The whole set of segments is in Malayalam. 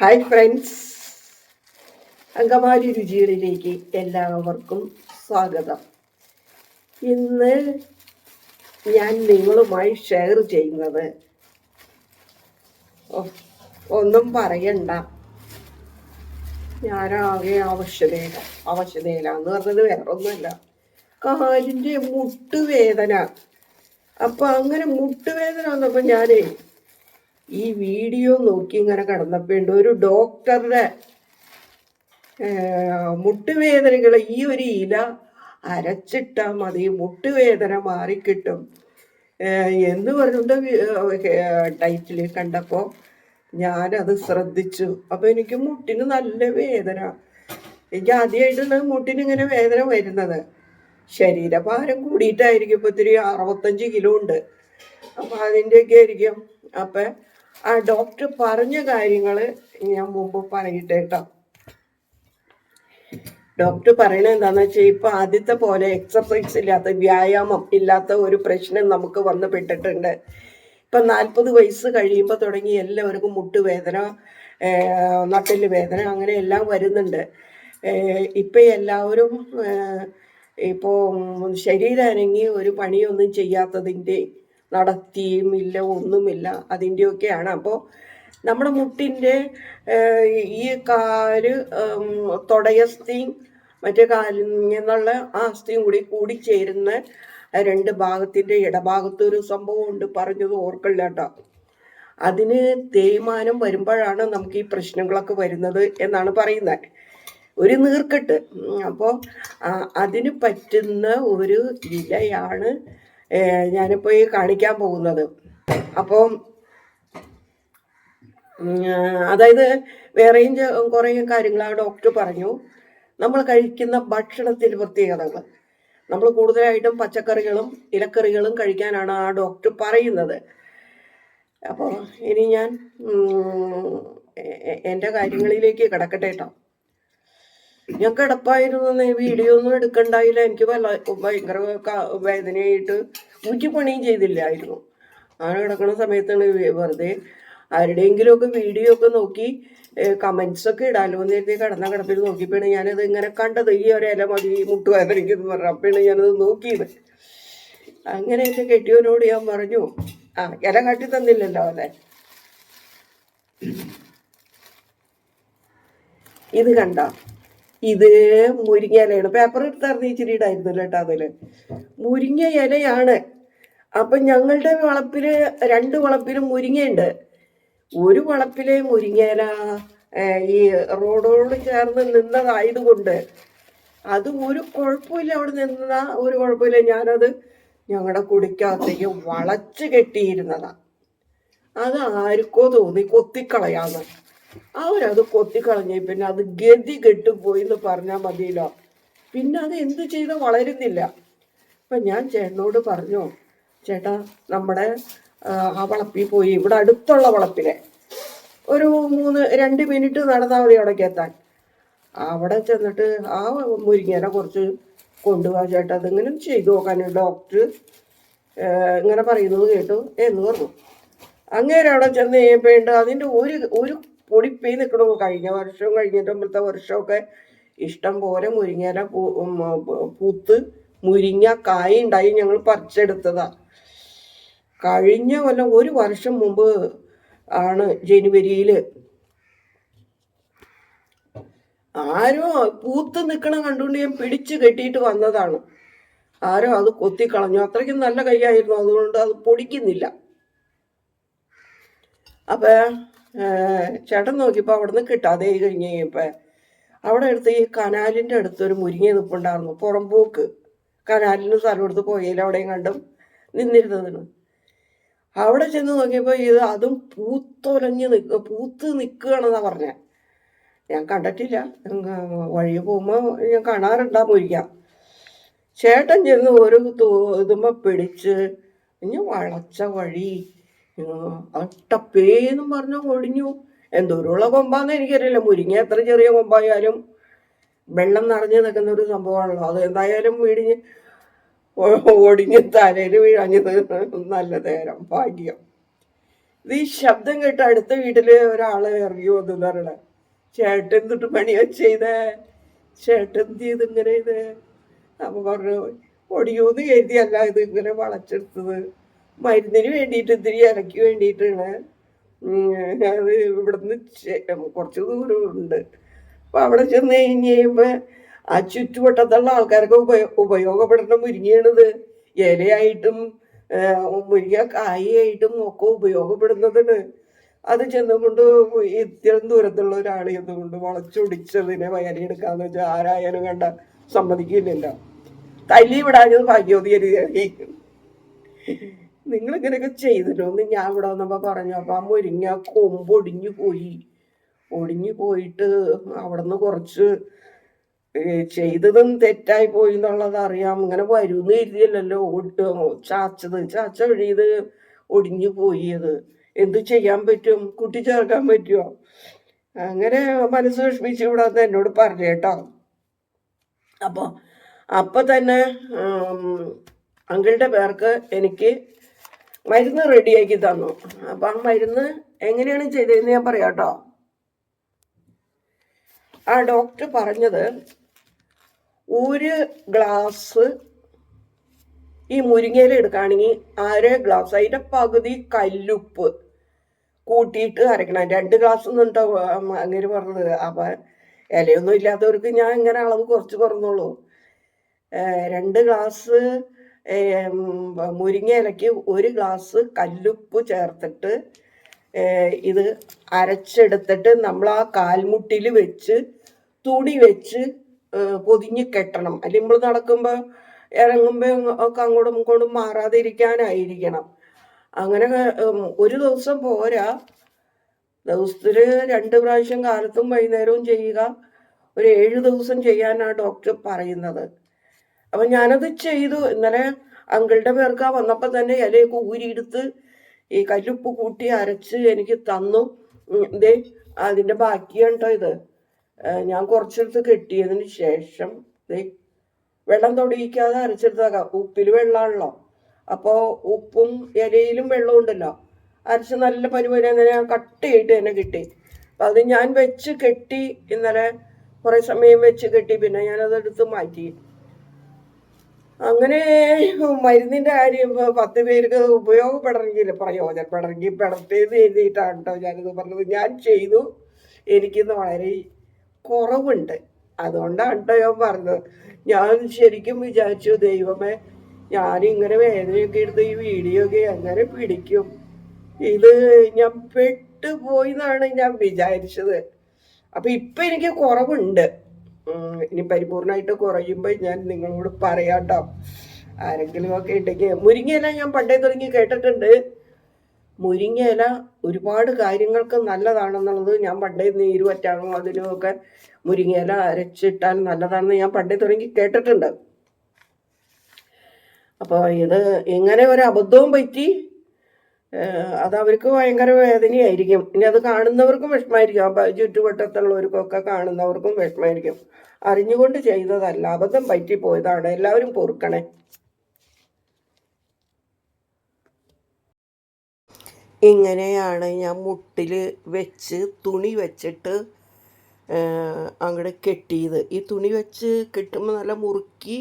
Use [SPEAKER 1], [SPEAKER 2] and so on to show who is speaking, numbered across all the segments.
[SPEAKER 1] ഹായ് ഫ്രണ്ട്സ് അങ്കമാലി രുചികളിലേക്ക് എല്ലാവർക്കും സ്വാഗതം. ഇന്ന് ഞാൻ നിങ്ങളുമായി ഷെയർ ചെയ്യുന്നത് ഒന്നും പറയണ്ട. ഞാനാകെ അവശതയില എന്ന് പറഞ്ഞത് വേറെ ഒന്നുമല്ല കാലിന്റെ മുട്ടുവേദന. അപ്പൊ അങ്ങനെ മുട്ടുവേദന വന്നപ്പോൾ ഞാനേ ഈ വീഡിയോ നോക്കി ഇങ്ങനെ കടന്നപ്പോണ്ട് ഒരു ഡോക്ടറുടെ മുട്ടുവേദനകൾ ഈ ഒരു ഇല അരച്ചിട്ടാൽ മതി. മുട്ടുവേദന മാറിക്കിട്ടും. എന്ന് പറഞ്ഞിട്ട് ടൈറ്റിൽ കണ്ടപ്പോൾ ഞാനത് ശ്രദ്ധിച്ചു. അപ്പോൾ എനിക്ക് മുട്ടിന് നല്ല വേദന. എനിക്ക് ആദ്യമായിട്ടാണ് മുട്ടിന് ഇങ്ങനെ വേദന വരുന്നത്. ശരീരഭാരം കൂടിയിട്ടായിരിക്കും. ഇപ്പോൾ ഇത്തിരി അറുപത്തഞ്ച് കിലോ ഉണ്ട്. അപ്പോൾ അതിന്റെയൊക്കെ ആയിരിക്കും. അപ്പൊ ആ ഡോക്ടർ പറഞ്ഞ കാര്യങ്ങൾ ഞാൻ മുമ്പ് പറയട്ടെ ഡോക്ടർ പറയണത് എന്താന്ന് വെച്ചാൽ ഇപ്പൊ ആദ്യത്തെ പോലെ എക്സസൈസ് ഇല്ലാത്ത വ്യായാമം ഇല്ലാത്ത ഒരു പ്രശ്നം നമുക്ക് വന്നു പെട്ടിട്ടുണ്ട് ഇപ്പൊ നാൽപ്പത് വയസ്സ് കഴിയുമ്പോൾ തുടങ്ങി എല്ലാവർക്കും മുട്ടുവേദന നട്ടിൽ വേദന അങ്ങനെ എല്ലാം വരുന്നുണ്ട്. ഇപ്പം എല്ലാവരും ഇപ്പോൾ ഇപ്പോ ശരീരം അനങ്ങി ഒരു പണിയൊന്നും ചെയ്യാത്തതിന്റെ നടത്തിയും ഇല്ല ഒന്നുമില്ല. അതിന്റെയൊക്കെയാണ് അപ്പോൾ നമ്മുടെ മുട്ടിന്റെ ഈ കാൽ തുടയസ്ഥയും മറ്റേ കാലിൽ നിന്നുള്ള ആ അസ്ഥിയും കൂടി കൂടിച്ചേരുന്ന രണ്ട് ഭാഗത്തിന്റെ ഇടഭാഗത്ത് ഒരു സംഭവം ഉണ്ട് പറഞ്ഞത് ഓർക്കില്ല കേട്ടോ. അതിന് തേയ്മാനം വരുമ്പോഴാണ് നമുക്ക് ഈ പ്രശ്നങ്ങളൊക്കെ വരുന്നത് എന്നാണ് പറയുന്നത്. ഒരു നീർക്കെട്ട്. അപ്പോൾ അതിന് പറ്റുന്ന ഒരു ഇലയാണ് ഞാനിപ്പോൾ ഈ കാണിക്കാൻ പോകുന്നത്. അപ്പം അതായത് വേറെയും കുറേ കാര്യങ്ങൾ ആ ഡോക്ടർ പറഞ്ഞു. നമ്മൾ കഴിക്കുന്ന ഭക്ഷണത്തിൽ പ്രത്യേകതകൾ. നമ്മൾ കൂടുതലായിട്ടും പച്ചക്കറികളും ഇലക്കറികളും കഴിക്കാനാണ് ആ ഡോക്ടർ പറയുന്നത്. അപ്പോൾ ഇനി ഞാൻ എന്റെ കാര്യങ്ങളിലേക്ക് കിടക്കട്ടെ കേട്ടോ ഞാൻ കിടപ്പായിരുന്നു വീഡിയോ ഒന്നും എടുക്കണ്ടായില്ല. എനിക്ക് വല്ല ഭയങ്കര വേദനയായിട്ട് ഒരു പണിയും ചെയ്തില്ലായിരുന്നു. അങ്ങനെ കിടക്കുന്ന സമയത്താണ് വെറുതെ ആരുടെയെങ്കിലും ഒക്കെ വീഡിയോ ഒക്കെ നോക്കി കമൻസ് ഒക്കെ ഇടാലോ എന്ന് കരുതി കിടന്ന കിടപ്പിൽ നോക്കിയപ്പോഴാണ് ഞാനത് ഇങ്ങനെ കണ്ടത്. ഈ ഇല മതി മുട്ടുവേദനയ്ക്കെന്ന് പറഞ്ഞു അപ്പോഴാണ് ഞാനത് നോക്കിയത്. അങ്ങനെയൊക്കെ കെട്ടിയവനോട് ഞാൻ പറഞ്ഞു ആ ഇല കാട്ടി തന്നില്ലല്ലോ അവനെ. ഇത് കണ്ട ഇത് മുരിങ്ങ ഇലയാണ്. പേപ്പർ എടുത്തായിരുന്നു ഇച്ചിരി ഇടായിരുന്നല്ലോ കേട്ടോ അതിൽ. മുരിങ്ങ ഇലയാണ്. അപ്പൊ ഞങ്ങളുടെ വളപ്പിൽ രണ്ട് വളപ്പിലും മുരിങ്ങയുണ്ട് ഒരു വളപ്പിലെ മുരിങ്ങ ഇല ഈ റോഡോട് ചേർന്ന് നിന്നതായതുകൊണ്ട് അത് ഒരു കുഴപ്പമില്ല അവിടെ നിന്ന ഒരു കുഴപ്പമില്ല. ഞാനത് ഞങ്ങളുടെ കുടിക്കകത്തേക്ക് വളച്ച് കെട്ടിയിരുന്നതാ. അത് ആർക്കോ തോന്നി കൊത്തിക്കളയാന്ന്. അവരത് കൊത്തിക്കളഞ്ഞ പിന്നെ അത് ഗതി കെട്ടുപോയി എന്ന് പറഞ്ഞാൽ മതിയല്ലോ. പിന്നെ അത് എന്ത് ചെയ്ത വളരുന്നില്ല. അപ്പൊ ഞാൻ ചേട്ടനോട് പറഞ്ഞു ചേട്ടാ നമ്മുടെ ആ, വളപ്പിൽ പോയി ഇവിടെ അടുത്തുള്ള വളപ്പിലെ ഒരു മൂന്ന് രണ്ട് മിനിറ്റ് നടന്നാൽ മതി അവിടേക്ക് എത്താൻ. അവിടെ ചെന്നിട്ട് ആ മുരിങ്ങേനെ കുറച്ച് കൊണ്ടുപോകാൻ ചേട്ടാ. അതിങ്ങനെ ചെയ്തു നോക്കാൻ ഡോക്ടർ ഇങ്ങനെ പറയുന്നത് കേട്ടു എന്ന് പറഞ്ഞു. അങ്ങേരവിടെ ചെന്ന് കഴിയുമ്പോഴേണ്ട അതിന്റെ ഒരു ഒരു പൊടിപ്പേ നിൽക്കണു കഴിഞ്ഞ വർഷവും കഴിഞ്ഞിട്ട് മുമ്പത്തെ വർഷമൊക്കെ ഇഷ്ടം പോലെ മുരിങ്ങയില പൂ പൂത്ത് മുരിങ്ങ കായ ഉണ്ടായി ഞങ്ങൾ പറിച്ചെടുത്തതാ. കഴിഞ്ഞ കൊല്ലം ഒരു വർഷം മുമ്പ് ആണ് ജനുവരിയിൽ ആരോ പൂത്ത് നിൽക്കണ കണ്ടുകൊണ്ട് ഞാൻ പിടിച്ചു കെട്ടിയിട്ട് വന്നതാണ്. ആരോ അത് കൊത്തിക്കളഞ്ഞു. അത്രയ്ക്കും നല്ല കൈയായിരുന്നു അതുകൊണ്ട് അത് പൊടിക്കുന്നില്ല. അപ്പൊ ഏഹ്, ചേട്ടൻ നോക്കിയപ്പോൾ അവിടെ നിന്ന് കിട്ടാതെ കഴിഞ്ഞ് കഴിഞ്ഞപ്പോ അവിടെ അടുത്ത് ഈ കനാലിന്റെ അടുത്ത് ഒരു മുരിങ്ങ നിൽപ്പുണ്ടായിരുന്നു പുറമ്പോക്ക് കനാലിന് സ്ഥലം എടുത്ത് പോയതിൽ അവിടെയും കണ്ടും നിന്നിരുന്നതിന്. അവിടെ ചെന്ന് നോക്കിയപ്പോൾ ഇത് അതും പൂത്തൊലഞ്ഞ് നിൽക്കുക പൂത്ത് നിൽക്കുകയാണെന്നാ പറഞ്ഞ. ഞാൻ കണ്ടിട്ടില്ല. വഴി പോകുമ്പോ ഞാൻ കാണാറുണ്ടാ മുരിക്ക ചേട്ടൻ ചെന്ന് ഒരു ഇതുമ്മ പിടിച്ച് ഇനി വളച്ച വഴി അട്ടപ്പേന്നും പറഞ്ഞ ഒടിഞ്ഞു. എന്തോരമുള്ള കൊമ്പാന്ന് എനിക്കറിയില്ല. മുരിങ്ങ എത്ര ചെറിയ കൊമ്പായാലും വെള്ളം നിറഞ്ഞു നിൽക്കുന്ന ഒരു സംഭവമാണല്ലോ. അത് എന്തായാലും വീടിഞ്ഞ് ഓടിഞ്ഞ് തലയിൽ വീഴഞ്ഞത് നല്ല നേരം. ഭാഗ്യം. ഇത് ഈ ശബ്ദം കേട്ട് അടുത്ത വീട്ടിൽ ഒരാൾ ഇറങ്ങി വന്നു പറയണ. ചേട്ടൻ തൊട്ട് പണിയാ ചെയ്തേ? ചേട്ടൻ എന്ത് ചെയ്ത് ഇങ്ങനെ ഇത്? അപ്പൊ പറഞ്ഞു ഒടിയൂന്ന് കരുതിയല്ല ഇത് ഇങ്ങനെ വളച്ചെടുത്തത്. മരുന്നിന് വേണ്ടിയിട്ട് ഇത്തിരി ഇറക്കി വേണ്ടിയിട്ടാണ്. അത് ഇവിടുന്ന് കുറച്ച് ദൂരമുണ്ട്. അപ്പം അവിടെ ചെന്ന് കഴിഞ്ഞ് കഴിയുമ്പോൾ ആ ചുറ്റുവട്ടത്തുള്ള ആൾക്കാർക്ക് ഉപയോ ഉപയോഗപ്പെടുന്ന മുരിങ്ങയാണിത്. ഇലയായിട്ടും മുരിങ്ങ കായയായിട്ടും ഒക്കെ ഉപയോഗപ്പെടുന്നതാണ്. അത് ചെന്നുകൊണ്ട് ഇത്തരം ദൂരത്തുള്ള ഒരാളെ ചെന്നുകൊണ്ട് വളച്ചൊടിച്ചതിനെ വയലെടുക്കാന്ന് വെച്ചാൽ ആരായാലും കണ്ട സമ്മതിക്കില്ലല്ലോ. തല്ലി വിടാഞ്ഞത് ഭാഗ്യോദി നിങ്ങൾ ഇങ്ങനെയൊക്കെ ചെയ്തിട്ടോ? എന്ന് ഞാൻ ഇവിടെ വന്നപ്പോ പറഞ്ഞു അപ്പൊ ആ മുരിങ്ങ കൊമ്പ് ഒടിഞ്ഞു പോയി. ഒടിഞ്ഞു പോയിട്ട് അവിടുന്ന് കുറച്ച് ചെയ്തതും തെറ്റായി പോയി എന്നുള്ളത് അറിയാം. ഇങ്ങനെ വരുമെന്ന് കരുതിയല്ലല്ലോ ഒട്ട് ചാച്ചത്. ചാച്ച വഴിയത് ഒടിഞ്ഞു പോയി അത് എന്ത് ചെയ്യാൻ പറ്റും? കുട്ടി ചേർക്കാൻ പറ്റുമോ അങ്ങനെ മനസ്സ് വിഷമിച്ച് ഇവിടെ വന്ന് എന്നോട് പറഞ്ഞു കേട്ടോ. അപ്പോൾ അപ്പം തന്നെ അങ്കിളുടെ പേർക്ക് എനിക്ക് മരുന്ന് റെഡിയാക്കി തന്നു. അപ്പം ആ മരുന്ന് എങ്ങനെയാണ് ചെയ്തതെന്ന് ഞാൻ പറയാം കേട്ടോ. ആ ഡോക്ടർ പറഞ്ഞത് ഒരു ഗ്ലാസ് ഈ മുരിങ്ങയില എടുക്കുകയാണെങ്കിൽ അര ഗ്ലാസ് അതിന്റെ പകുതി കല്ലുപ്പ് കൂട്ടിയിട്ട് അരക്കണം. രണ്ട് ഗ്ലാസ് എന്നുണ്ടോ അങ്ങനെ പറഞ്ഞത്. അപ്പം ഇലയൊന്നും ഇല്ലാത്തവർക്ക് ഞാൻ ഇങ്ങനെ അളവ് കുറച്ച് കുറഞ്ഞോളൂ രണ്ട് ഗ്ലാസ് ഏഹ് മുരിങ്ങ ഇലയ്ക്ക് ഒരു ഗ്ലാസ് കല്ലുപ്പ് ചേർത്തിട്ട് ഇത് അരച്ചെടുത്തിട്ട് നമ്മൾ ആ കാൽമുട്ടിൽ വെച്ച് തുണി വെച്ച് പൊതിഞ്ഞ് കെട്ടണം. അല്ലെങ്കിൽ നമ്മൾ നടക്കുമ്പോൾ ഇറങ്ങുമ്പോൾ ഒക്കെ അങ്ങോട്ടും ഇങ്ങോട്ടും മാറാതെ ഇരിക്കാനായിരിക്കണം അങ്ങനെ ഒരു ദിവസം പോരാ. ദിവസത്തിൽ രണ്ട് പ്രാവശ്യം കാലത്തും വൈകുന്നേരവും ചെയ്യുക. ഒരു ഏഴ് ദിവസം ചെയ്യാനാണ് ഡോക്ടർ പറയുന്നത്. അപ്പം ഞാനത് ചെയ്തു. ഇന്നലെ അങ്കിളുടെ പേർക്ക് ആ വന്നപ്പോൾ തന്നെ ഇലയൊക്കെ ഊരിയെടുത്ത് ഈ കല്ലുപ്പ് കൂട്ടി അരച്ച് എനിക്ക് തന്നു. ഇതേ അതിന്റെ ബാക്കിയാണ് കേട്ടോ ഇത് ഞാൻ കുറച്ചെടുത്ത് കെട്ടിയതിന് ശേഷം ഇതേ വെള്ളം തൊടിയിക്കാതെ അരച്ചെടുത്താക്കാം ഉപ്പിൽ വെള്ളമാണല്ലോ അപ്പോൾ ഉപ്പും ഇലയിലും വെള്ളവും ഉണ്ടല്ലോ. അരച്ച് നല്ല പരിപാടി ഞാൻ കട്ടിയായിട്ട് തന്നെ കിട്ടി. അപ്പം അത് ഞാൻ വെച്ച് കെട്ടി ഇന്നലെ കുറേ സമയം വെച്ച് കെട്ടി പിന്നെ ഞാനതെടുത്ത് മാറ്റി. അങ്ങനെ മരുന്നിന്റെ കാര്യം പത്ത് പേർക്ക് ഉപയോഗപ്പെടണമെങ്കിൽ പ്രയോജനപ്പെടണമെങ്കിൽ പെടത്തേന്ന് എഴുതിയിട്ടാണ് കേട്ടോ ഞാനിത് പറഞ്ഞത്. ഞാൻ ചെയ്തു. എനിക്കിന്ന് വളരെ കുറവുണ്ട്. അതുകൊണ്ടാണ് കേട്ടോ ഞാൻ പറഞ്ഞത്. ഞാൻ ശരിക്കും വിചാരിച്ചു ദൈവമേ ഞാനിങ്ങനെ വേദനയൊക്കെ എടുത്ത് ഈ വീഡിയോ ഒക്കെ എങ്ങനെ പിടിക്കും? ഇത് ഞാൻ പെട്ടുപോയി എന്നാണ് ഞാൻ വിചാരിച്ചത്. അപ്പൊ ഇപ്പൊ എനിക്ക് കുറവുണ്ട്. ഇനി പരിപൂർണമായിട്ട് കുറയുമ്പോൾ ഞാൻ നിങ്ങളോട് പറയാട്ടോ. ആരെങ്കിലും ഒക്കെ ഉണ്ടെങ്കിൽ മുരിങ്ങയില ഞാൻ പണ്ടേ തുടങ്ങി കേട്ടിട്ടുണ്ട്. മുരിങ്ങയില ഒരുപാട് കാര്യങ്ങൾക്ക് നല്ലതാണെന്നുള്ളത് ഞാൻ പണ്ടേ നീര് പറ്റാനും അതിനും ഒക്കെ മുരിങ്ങയില അരച്ചിട്ടാൽ നല്ലതാണെന്ന് ഞാൻ പണ്ടേ തുടങ്ങി കേട്ടിട്ടുണ്ട്. അപ്പോൾ ഇത് എങ്ങനെ ഒരു അബദ്ധവും പറ്റി അത് അവർക്ക് ഭയങ്കര വേദനയായിരിക്കും. ഇനി അത് കാണുന്നവർക്കും വിഷമായിരിക്കും ആ ചുറ്റുവട്ടത്തുള്ളവർക്കൊക്കെ കാണുന്നവർക്കും വിഷമായിരിക്കും അറിഞ്ഞുകൊണ്ട് ചെയ്തതല്ല. അബദ്ധം പറ്റിപ്പോയതാണ്. എല്ലാവരും പൊറുക്കണേ. ഇങ്ങനെയാണ് ഞാൻ മുട്ടിൽ വെച്ച് തുണി വെച്ചിട്ട് അങ്ങോട്ട് കെട്ടിയത്. ഈ തുണി വെച്ച് കെട്ടുമ്പോൾ നല്ല മുറുക്കി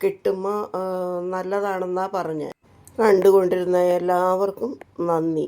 [SPEAKER 1] കെട്ടുമ്പോൾ നല്ലതാണെന്നാണ് പറഞ്ഞത് കണ്ടുകൊണ്ടിരുന്ന എല്ലാവർക്കും നന്ദി.